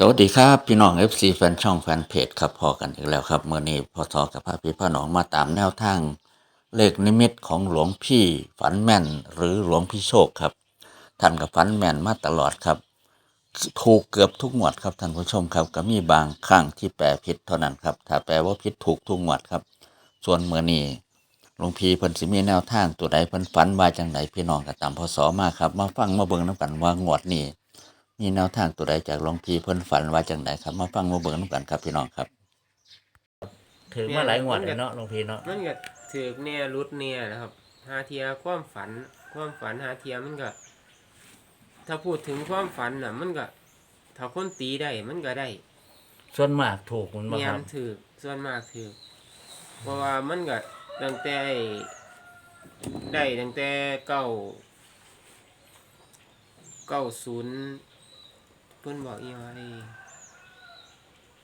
สวัสดีครับ พี่น้อง FC แฟนช่องแฟนเพจครับพอกันอีกแล้วครับเมื่อนี้พอทอกับพระพี่พ่อน้องมาตามแนวทาง เลขนิมิตของหลวงพี่ฝันแม่น หรือหลวงพี่โชคครับท่านกับฝันแม่นมาตลอดครับถูกเกือบทุกงวดครับท่านผู้ชมครับก็มีบางครั้งที่แปลผิดเท่านั้นครับถ้าแปลว่าผิดถูกทุกงวดครับ ส่วนเมื่อนี้หลวงพี่เพิ่นสิมีแนวทางตัวใดเพิ่นฝันว่าจังไดพี่น้องก็ตามพศมาครับมาฟังมาเบิ่งนํกันว่างวดนี้ มีแนวทางตัวใดจากหลวงพี่เพิ่นฝันว่าจังไดครับ มาฟังมาเบิ่งนํกันครับพี่น้องครับถือมาหลายงวดเลยเนาะหลวงพี่เนาะมันก็ถือกเนี่ยรุดเนี่ยนะครับหาเทียความฝัน ความฝันหาเทียมันก็ ถ้าพูดถึงความฝันน่ะ มันก็ถ้าคนตีได้มันก็ได้ส่วนมากถูกมันบ่เมียครับนถือกส่วนมากถือกเพราะว่ามันก็ตั้งแต่ไอ้ได้ตั้งแต่เก้าเก้าศูนย์เพิ่นบอกอีว่าไอ้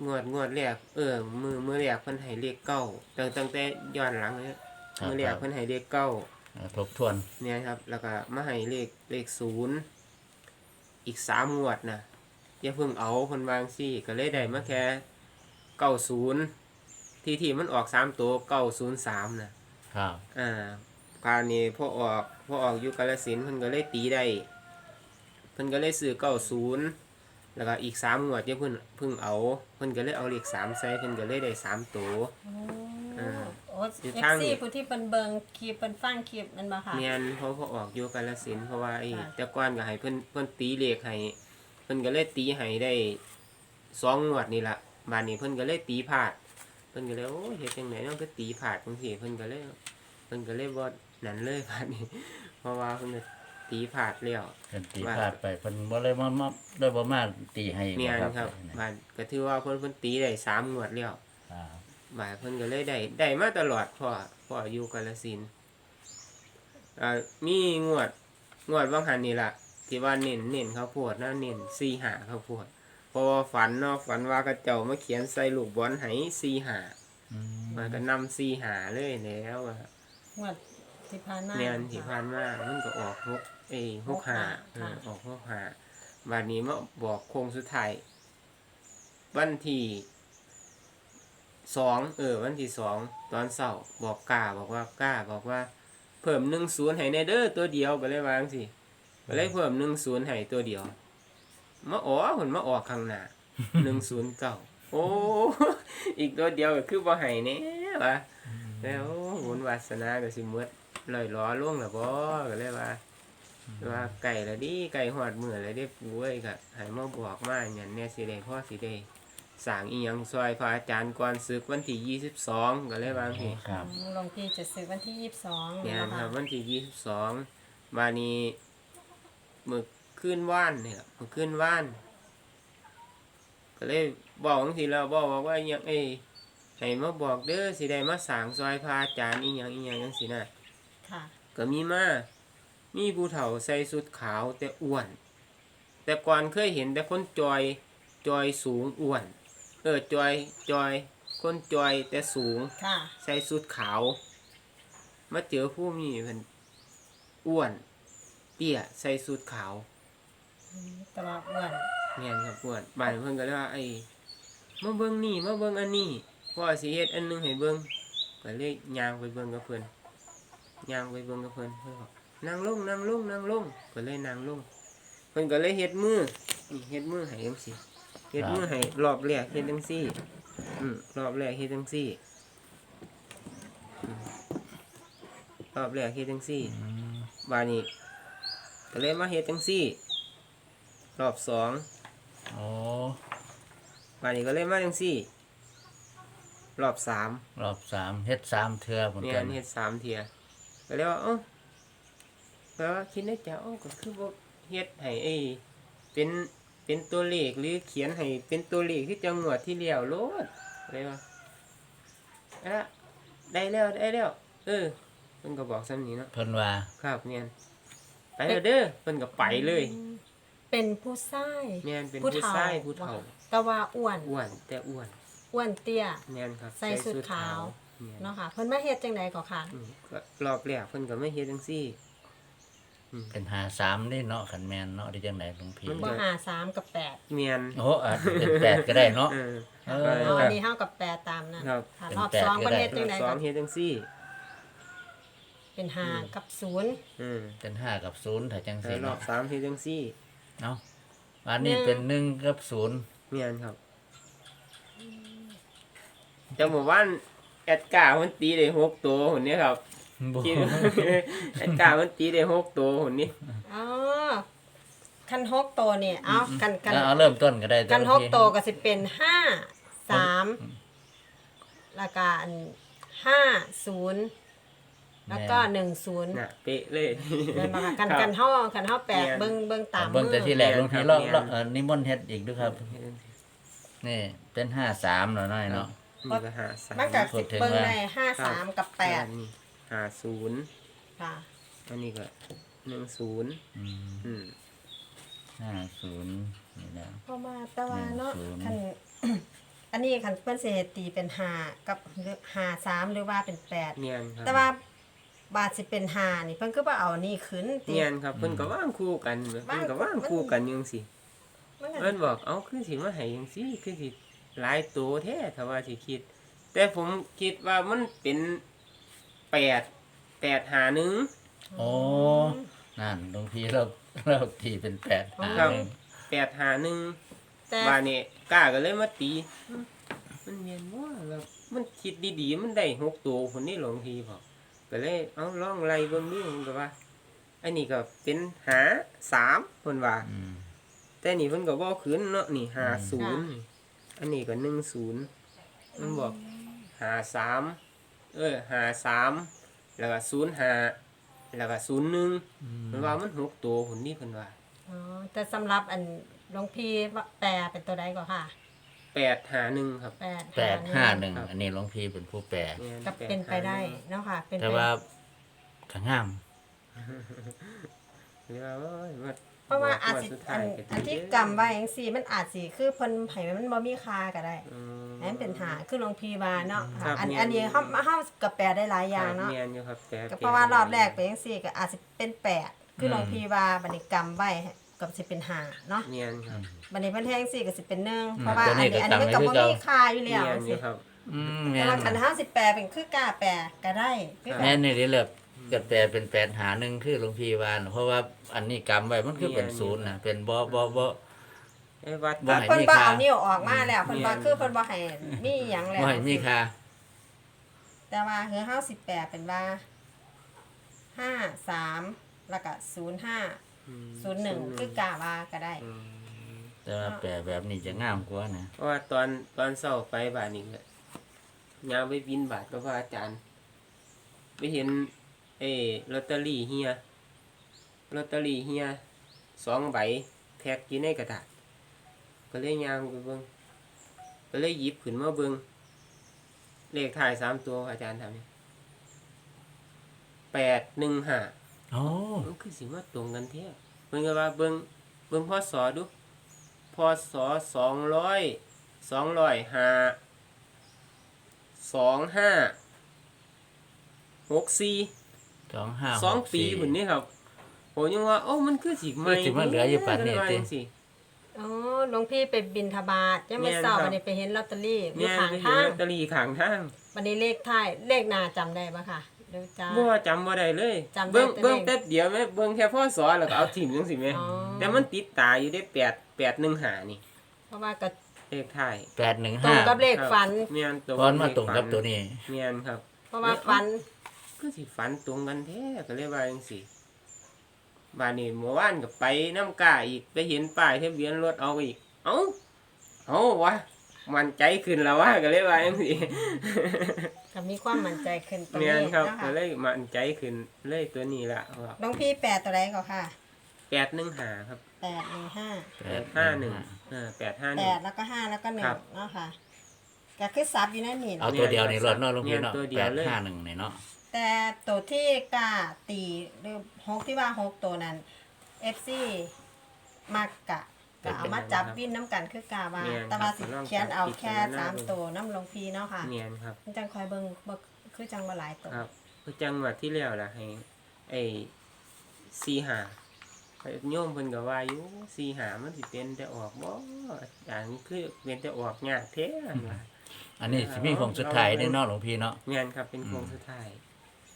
งวดงวดแรกเออ มือมือแรกเพิ่นให้เลขเก้าตั้งตั้งแต่ย้อนหลังเลยครับมือแรกเพิ่นให้เลขเก้าอ่าทบทวนเนี่ยครับ แล้วก็มาให้เลขเลขศูนย์อีกสามงวดนะอย่าเพิ่งเอาคนวาจั่งซี่ ก็เลยได้มาแค่เก้าศูนย์ที่ที่มันออกสามตัวเก้าศูนย์สามนะครับอ่าคราวนี้พอออกพอออกอยุกาลสินธุ์เพิ่นก็เลยตีได้เพิ่นก็เลยซื้อเก้าศูนย์ แล้วก็อีกสามงวดอย่าเพิ่งเพิ่งเอา เพิ่นก็เลยเอาเลขสามใส่เพิ่นก็เลยได้สามตัวอ่าโอ้อยู่เอฟทาง ซีผู้ที่เป็นเบิงคลิปเป็นฟังคลิปนั่นบ่ค่ะ เมียนเพราะพอออกอยู่กาลสินธุ์เพราะว่าไอ้ค่ะ แต่ก่อนก็ให้เพิ่นเพิ่นตีเลขให้เพิ่นก็เลยตีให้ได้สองงวดนี่ละบานนี้เพิ่นก็เลยตีพลาด เพิ่นก็เลยโอ้ยเฮ็ดจังไดเนาะก็ตีพลาดจังซี่เพิ่นก็เลยเพิ่นก็เลยบ่นั่นเลยบานนี้ เพราะว่าเพิ่นก็ ตีพลาดแล้ว เพิ่นตีพลาดไปเพิ่นบ่เลยมามาได้บ่มาตีให้เมียนบ่ครับบานก็ถือว่าเพิ่นเพิ่นตีได้สามงวดแล้วอ่าบ่ายเพิ่นก็เลยได้ได้มาตลอดพ่อพ่ออยู่กาลสินธุ์อ่ามีงวดงวดว่างหันนี่ล่ะที่ว่าเน้นเน้นข้าวโพดนะเน้นซีหาข้าวโพดเพราะว่าฝันเนาะฝันว่ากระเจ้ามาเขียนใส่ลูกบอลให้ซีหาอืมมันก็นำซีหาเลยแล้วอะงวดที่ผ่านมาเนียนที่ผ่านมามันก็ออกหก เอ้ยหกหาค่ะเออออกหกหาวันนี้มาบอกโค้งสุดท้ายวันที่สองเออ วันที่สองตอนเสาร์บอกกล้าบอกว่ากล้าบอกว่า เพิ่มหนึ่งศูนย์ให้ในเด้อตัวเดียวก็เลยวาจั่งสิก็เลยเพิ่มหนึ่งศูนย์ให้ตัวเดียวมาอ๋อผลมาออกข้างหน้าหนึ่งศูนย์เก้าโอ้อีกตัวเดียวก็คือบ่ให้แน่วะแล้วบุญวาสนาก็สิหมดลอยล้อล่วงละบ่ก็เลยว่า ว่าไก่ละดิไก่หอดมือละเด้ปูเอ้ยก็ให้มาบอกมาหยันแน่สิได้พ่อสิได้สร้างอีหยังซอยพระอาจารย์ก่อนศึกวันที่22ก็เลยว่าจังซี่ครับหลวงพี่จะซื้อวันที่ยี่สิบสองเนี่ยนะคคะรับวันที่ยี่สิบสองบานี้มือขึ้นว่านเนี่ยมือขึ้นว่าน ก็เลยบอกบางทีเราบอกว่าว่าอหยังเอ้ยให้มาบอกเด้อสิได้มาสร้างซอยพระอาจารย์อีหยังอีหยังจังซี่นะค่ะก็มีมา มีผู้เฒ่าใส่สุดขาวแต่อ้วน แต่ก่อนเคยเห็นแต่คนจอยจอยสูงอ้วน เออจอยจอย คนจอยแต่สูง ค่ะใส่สุดขาว มาเจอผู้มีเป็นอ้วน เตี้ยใส่สุดขาวอืมแตลอดอ้วนเงี้ยครับอ้วนบ้านเพิ่นก็เลยว่าไอ้มาเบิ่งนี่มาเบิ่งอันนี้พ่อสิเฮ็ดอันหนึงให้เบิ่งก็เลยย่างไปเบิ่งกับเพิ่นย่างไปเบิ่งกับเพิ่นเพิ่นบอก นั่งลงนั่งลงนั่งลงก็เลยนั่งลงเพิ่นก็เลยเฮ็ดมือนี่เฮ็ดมือให้จังซี่เฮ็ดมือให้รอบแรกเฮ็ดจังซี่ อืมรอบแรกเฮ็ดจังซี่อืมรอบแรกเฮ็ดจังซี่อืมบานี้ก็เลยมาเฮ็ดจังซี่ รอบสองโอ้บานี้ก็เลยมาจังซี่ รอบสามรอบสามเฮ็ดสามเทื่อเหมือนเนี่ยกันเฮ็ดสามเทียก็เลยว่าเอ้า แปลว่าคิดในใจเอ้าก็คือบ่เฮ็ดให้ไอ้เป็นเป็นตัวเลขหรือเขียนให้เป็นตัวเลขที่จังหวัดที่แล้วโลดเลยว่าอะได้แล้วได้แล้วเออเพิ่นก็บอกซ้ำนี้เนาะเพิ่นว่าครับเนี่ยไปแล้วเด้อเพิ่นก็ไปเลยเป็นผู้ชายแม่นเป็นผู้ผู้เฒ่าชายผู้เฒ่าแต่ว่าอ้วนอ้วนแต่อ้วนอ้วนเตี้ยแม่นครับใส่สุดขาวแม่นเนาะค่ะเพิ่นมาเฮ็ดจังไดก็ค่ะอืมก็รอบแรกเพิ่นก็ไม่เฮ็ดจังซี่ เป็นหาสามนี่เนาะขันแมนเนาะที่จังไหนหลวงพี่มันบ่หาสามกับแปดเมียนโอ้อาจเป็นแปดก็ได้เนาะ เออเอเอออ๋ออันนี้เท่ากับแปดตามนั้นครับค่ะเป็นรอบแปดสองก็ประได้ เทศจังไหนสอกังนเฮ็ดจังซี่เป็นหากับศูนย์อืมเป็นห้ากับศูนย์ถ้าจังแต่สี่รอเนาะบสามเฮ็ดจังซี่เนาะอันนี้เป็นหนึ่งกับศูนย์เมียนครับแต่หมู่บ้านแอดการ์มันตีได้หกตัวหุ่นนี้ครับ บ่คิดว่าแอดการ์มันตีได้หกตัวหุ่นนี้อ๋อคันหกตัวเนี่ยเอากันกัน เอาเริ่มต้นก็ได้กันหลหวงกพี่ตัวก็สิเป็นห้าสามแล้วก็อันห้าศูนย์แล้วก็หนึ่งศูนย์น่ะเป๊ะเลยเดินมาค่ะกันครับกันห้อกันห้อแปดเรียนเบิ้งเบิ้งตามเบิ่งแต่มือที่แรกหลวงพี่เรียนเราครับเราเอ่อนิมนต์เฮ็ดอีกด้วยครับ นี่เป็นห้าสามเนาะน้อยเนาะนี่ก็หาสามมันก็พูสิดถึงเบิ้งว่าในห้าสามกับแปดนี่ หาศูนย์ค่ะ อันนี้ก็หนึ่งศูนย์อืมอืมห้าศูนย์นี่นะเพราะว่าแต่ว่าเนาะหนึ่งศูนย์คันอันนี้คันเพิ่นสิให้ตีเป็นห้ากับหรือห้าสามหรือว่าเป็นแปดเนียนครับแต่ว่าบาทสิเป็นห้านี่เพิ่นก็บ่เอานี่ขึ้นติ เนียนครับเพิ่นก็ว่างคู่กันเพิ่นก็ว่างคู่กันอยังสิมันก็เพิ่นบอกเอ้าคือสิมาให้จังซี่คือสิหลายตัวแท้ถ้าว่าสิคิด แต่ผมคิดว่ามันเป็น แปดแปดหาหนึ่ง โอ้นั่นหลวงพี่เราเราตีเป็นแปดหาครับ หนึ่งแปดหาหนึ่งแต่บานี่กล้าก็เลยมาตีอืมมันเนียนว่าแล้วมันคิดดีๆ มันได้หกตัวคนนี้หลวงทีบอกก็เลยเอาลองไล่เบิ่งดูผมก็ว่าอันนี้ก็เป็นหาสามเพิ่นว่า อืม แต่นี่เพิ่นก็บ่ขึ้นเนาะนี่หาศูนย์อันนี้ก็หนึ่งศูนย์มันบอกหาสาม เออหาสามแล้วก็ศูนย์หาแล้วก็ศูนย์หนึ่งเพิ่นว่ามันหกตัวคนนี้เพิ่นว่าอ๋อแต่สำหรับอันหลวงพี่ว่าแปลเป็นตัวใดก็ค่ะแปดหาหนึ่งครับ แปดแปดห้าหนึ่งครับอันนี้หลวงพี่เป็นผู้แปลแม่ก็เป็นไปได้เนาะค่ะ เป็นแต่ไปว่าก็งาม เรียกว่าโอ้ยมันเพราะว่าอาจสิสุดอัท้ายนก็อันที่เด้กำไว้จังซี่มันอาจสิคือเพิ่นไผมันบ่มีค่าก็ได้ อืม ให้มันเป็นหาคือหลวงพี่ว่าเนาะครัค่ะบอันแม่น อันนี้เฮาเฮาก็แปลได้หลายอย่างเนาะแม่นอยู่ครับแต่ก็เพราะว่ารอบแรกเป็นจังซี่ก็อาจสิเป็นแปดคือหลวงพี่ว่าบัดนี้กำไว้ก็สิเป็นหาเนาะเนียนครับบัดนี้เพิ่นแทงซี่ก็สิเป็นหนึ่งอืมเพราะว่าตัวอันนี้นี้ก็อันนี้มันก็กำไว้บ่คือเก่ามีค่าอยู่แล้วเนียนจังอซี่ยู่ครับอืมแต่แม่ว่านคันเฮาสิแปลเป็นคือกล้าแปลก็ได้คือกัแม่นนนี่เด้เลยก็แปลเป็นแปดหาหนึ่งคือหลวงพี่ว่าน่ะเพราะว่าอันนี้กำไว้มันคือเป็นศูนย์นะเป็นบ่บ่บ่ ไอ้วัดบ่ตัดให้ เพิ่นมีบ่ค่าเอานิ้วออกมาแล้วเพิ่นว่าแม่นคือเพิ่นบ่ให้มีหยังแล้ว บ่ให้มีค่าแต่ว่าคือเฮาสิแปลเป็นว่าห้าสามแล้วก็ศูนย์ห้าอืมศูนย์หนึ่งคือกาว่าก็ได้ อืมแต่ว่าแปลแบบนี้จะงามกว่านะเพราะว่าตอนตอนเช้าไปบาทนี้ก็ยามไปบินบาทก็พระอาจารย์ ไปเห็นเอ้ลอตเตอรี่เฮียลอตเตอรี่เฮียสองใบแพ็กอยู่ในกระดาษ ก็เลยยางไปเบิ่งก็เลยหยิบขึ้นมาเบิ่งเลขถ่ายสามตัวอาจารย์ทำเนี่ยแปดหนึ่งห้าโอ้มันคือสิมาตรงกันแท้เพิ่นก็ว่าเบิ่งเบิ่งพศดูพศสองร้อยสองร้อยห้าสองห้าหกสี่สองห้าสองหกปีพุ่นนี่ครับโหยังว่าโอ้มันคือสิใหม่คือสิมาเหลืออยู่ปานนี้เพิ่ว่าติจังซี้ อ๋อหลวงพี่ไปบินทบาทยังไม่แม่นเศร้าครับ วันนี้ไปเห็นลอตเตอรี่อยู่เนี่ยข้างไปเห็นทางลอตเตอรี่ข้างทางวันนี้เลขท้ายเลขหน้าจำได้ปะค่ะเดี๋ยวจ้า บ่จำบ่ได้เลยจำได้เบิ่งแต่เบิ่งเลขแป๊บเดียวแม่เบิ่งแค่พศแล้วก็เอาถิ่มจังซี่แม่อ๋อ แต่มันติดตาอยู่ได้แปดแปดหนึ่งหานี่เพราะว่าก็เลขท้ายแปดหนึ่งตรห้างกับเลขฝันเมียนตรงตอนมาตรงกับตัวนี้เมียนครับ เพราะว่าฝันก็สิฝันตรงกันแท้ก็เลยว่าจังซี่ บ้านนี้เมื่อวานก็ไปน้ำกาอีกไปเห็นป้ายทะเบียนรถเอาอีก เอ้าเอ้าวะมันใจขึ้นแล้ววะก็เลยว่าจังซี่ ก็มีความมั่นใจขึ้นตรงเมียนี้นครับนะก็คะเลยมันใจขึ้นเลยตัวนี้ละว่าหลวงพี่แปดตัวใดก็ค่ะแปดหนึ่งหาครับแปดหนึ่งห้าแปดห้าหนึ่งเออแปดห้าหแปนึ่ง ดแล้วก็ห้าแล้วก็หนึ่ครังบเนาะค่ะก็คือซับอยู่นั่นนี่เอาตัวเดียวนี่รถเนาะหลวงพี่เนาะเนี่ยตัวเดีแปยวดเลย ห้าหนึ่งนี่เนาะ แต่ตัวที่กล้าตีหรือหกที่ว่าหกตัวนั้นเอฟซีมากกะก็เอามาจับวินน้ำกันคือกาว่าแม่นแต่ว่าสิครับเขียนเอาแค่ลองจับสามพิจารณาตัวน้ำหลวงพีเนาะค่ะเมียนครับมันจังคอยเบิ่งบ่คือจังบ่หลายตัวครับ คือจังหวัดที่แล้วล่ะให้ไอ้สี่หาโยมเพิ่นก็ว่าอยู่สี่หามันสิเป็นแต่ออกบ่อย่างนี้คือเป็นแต่ออกยากแท้อันว่าอันนี้สิมีของสุดท้ายได้เนาะหลวงพี่เนาะแม่นครับเป็นโค้งสุดท้าย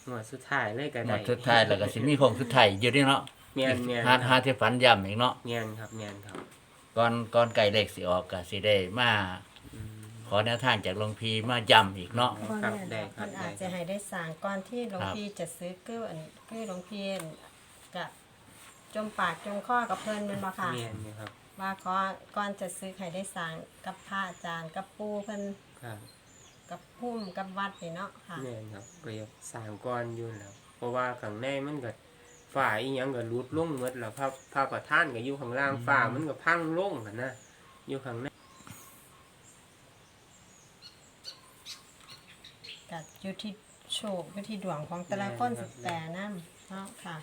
หมวดสุดท้ายเลยก็หมได้ดสุดท้ายแล้วก็สิมีของสุดท้ายอยู่นี่เนาะแม่นแม่นหาคหารับที่ฝันย่ำอีกเนาะแม่นครับแม่นครับก่อนก่อนไก่เลขสิออกก็สิได้มาอืม ขอแนวทางจากหลวงพี่มาย่ำอีกเนาะบ่ครับแม่นได้ดอกครับมันอาจได้จะให้ได้สร้างก่อนที่หลวงครับพี่จะซื้อคืออันคือหลวงพี่กับจมปากจมข้อกับเพิ่นแมันบ่ค่ะแม่นอยู่ครับว่าขอก่อนจะซื้อให้ได้สร้างกับพระอาจารย์กับปู่เพิ่นครับ กับพุ่มกับวัดนี่เนาะค่ะแม่นครับก็อยากสร้างก้อนอยู่แล้วเพราะว่าข้างในมันก็ฝ่าอีหยังก็หลุดลงหมดแล้วพระพระประธานก็อยู่ข้างล่างฝ่ามันก็พังลงกันนะอยู่ข้างในกับอยู่ที่โชคอยู่ที่ดวงของแต่ละคนสิแปรนำเนาะค่ะ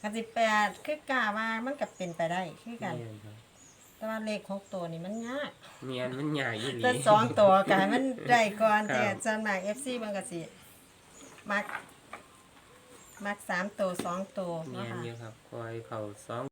กสิแปรคือกาว่ามันก็เป็นไปได้คือกัน แม่นครับ แต่ว่าเลขหกตัวนี่มันยากเมียนมันใหญ่อีหลีแต่สองตัวก็ให้มันได้ก่อนครับแต่จนมาก FC มันก็สิมักมักสามตัวสองตัวเมีเนาะยนค่ะ อยู่ครับคอยเขาสอง